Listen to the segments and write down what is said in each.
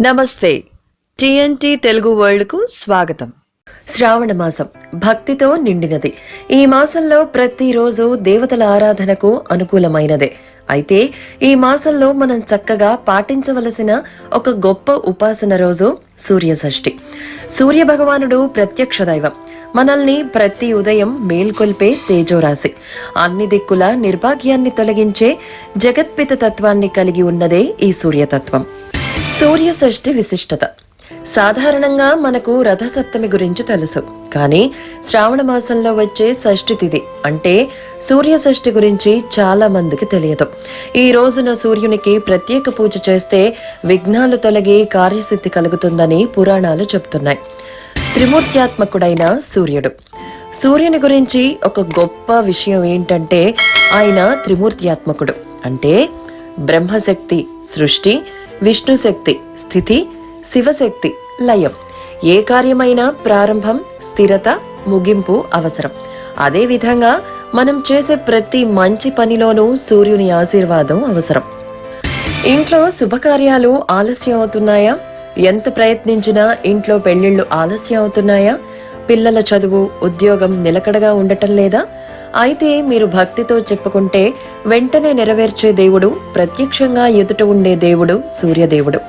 నమస్తే. టిఎన్టి తెలుగు వరల్డ్కు స్వాగతం. శ్రావణ మాసం భక్తితో నిండినది. ఈ మాసంలో ప్రతిరోజు దేవతల ఆరాధనకు అనుకూలమైనదే. అయితే ఈ మాసంలో మనం చక్కగా పాటించవలసిన ఒక గొప్ప ఉపాసన రోజు సూర్య షష్ఠి సూర్య భగవానుడు ప్రత్యక్ష దైవం. మనల్ని ప్రతి ఉదయం మేల్కొల్పే తేజోరాశి. అన్ని దిక్కుల నిర్భాగ్యాన్ని తొలగించే జగత్పిత తత్వాన్ని కలిగి ఉన్నదే ఈ సూర్యతత్వం. సూర్య షష్ఠి విశిష్టత. సాధారణంగా మనకు రథసప్తమి గురించి తెలుసు. కానీ శ్రావణ మాసంలో వచ్చే షష్ఠి తిథి అంటే సూర్య షష్ఠి గురించి చాలా మందికి తెలియదు. ఈ రోజున సూర్యునికి ప్రత్యేక పూజ చేస్తే విఘ్నాలు తొలగి కార్యసిద్ధి కలుగుతుందని పురాణాలు చెబుతున్నాయి త్రిమూర్త్యాత్మకుడైన సూర్యుడు. సూర్యుని గురించి ఒక గొప్ప విషయం ఏంటంటే ఆయన త్రిమూర్త్యాత్మకుడు. అంటే బ్రహ్మశక్తి సృష్టి విష్ణుశక్తి స్థితి శివశక్తి లయం. ఏ కార్యమైనా ప్రారంభం స్థిరత ముగింపు అవసరం. అదే విధంగా మనం చేసే ప్రతి మంచి పనిలోనూ సూర్యుని ఆశీర్వాదం అవసరం. ఇంట్లో శుభకార్యాలు ఆలస్యం అవుతున్నాయా? ఎంత ప్రయత్నించినా ఇంట్లో పెళ్ళిళ్ళు ఆలస్యం అవుతున్నాయా? పిల్లల చదువు ఉద్యోగం నిలకడగా ఉండటం లేదా? అయితే మీరు భక్తితో చెప్పుకుంటే వెంటనే నెరవేర్చే దేవుడు ప్రత్యక్షంగా ఎదుట ఉండే దేవుడు సూర్యదేవుడు.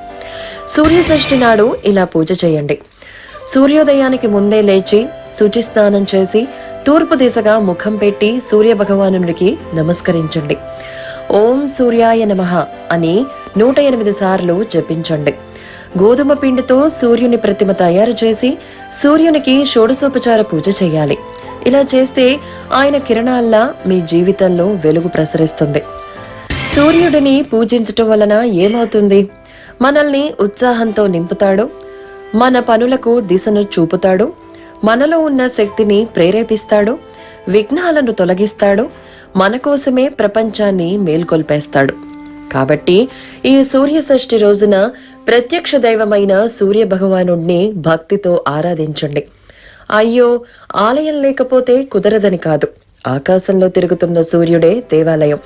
సూర్య షష్ఠి నాడు ఇలా పూజ చేయండి. సూర్యోదయానికి ముందే లేచి శుచి స్నానం చేసి తూర్పు దిశగా ముఖం పెట్టి సూర్య భగవానుడికి నమస్కరించండి. ఓం సూర్యాయ నమః అని నూట ఎనిమిది సార్లు జపించండి. గోధుమ పిండితో సూర్యుని ప్రతిమ తయారు చేసి సూర్యునికి షోడసోపచార పూజ చేయాలి. ఇలా చేస్తే ఆయన కిరణాల్లా మీ జీవితంలో వెలుగు ప్రసరిస్తుంది. సూర్యుడిని పూజించటం వలన ఏమవుతుంది? మనల్ని ఉత్సాహంతో నింపుతాడు. మన పనులకు దిశను చూపుతాడు. మనలో ఉన్న శక్తిని ప్రేరేపిస్తాడు. విఘ్నాలను తొలగిస్తాడు. మన కోసమే ప్రపంచాన్ని మేల్కొల్పేస్తాడు. కాబట్టి ఈ సూర్య షష్ఠి రోజున ప్రత్యక్ష దైవమైన సూర్య భగవానుడిని భక్తితో ఆరాధించండి. అయ్యో ఆలయం లేకపోతే కుదరదని కాదు. ఆకాశంలో తిరుగుతున్న సూర్యుడే దేవాలయం.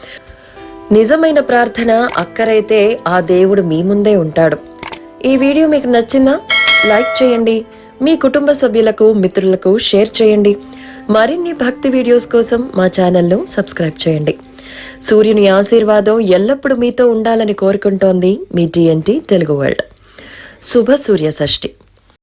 నిజమైన ప్రార్థన అక్కరైతే ఆ దేవుడు మీ ముందే ఉంటాడు. ఈ వీడియో మీకు నచ్చిందా? లైక్ చేయండి. మీ కుటుంబ సభ్యులకు మిత్రులకు షేర్ చేయండి. మరిన్ని భక్తి వీడియోస్ కోసం మా ఛానల్ను సబ్స్క్రైబ్ చేయండి. సూర్యుని ఆశీర్వాదం ఎల్లప్పుడూ మీతో ఉండాలని కోరుకుంటోంది మీ టీఎన్టీ తెలుగు వరల్డ్. శుభ సూర్య షష్ఠి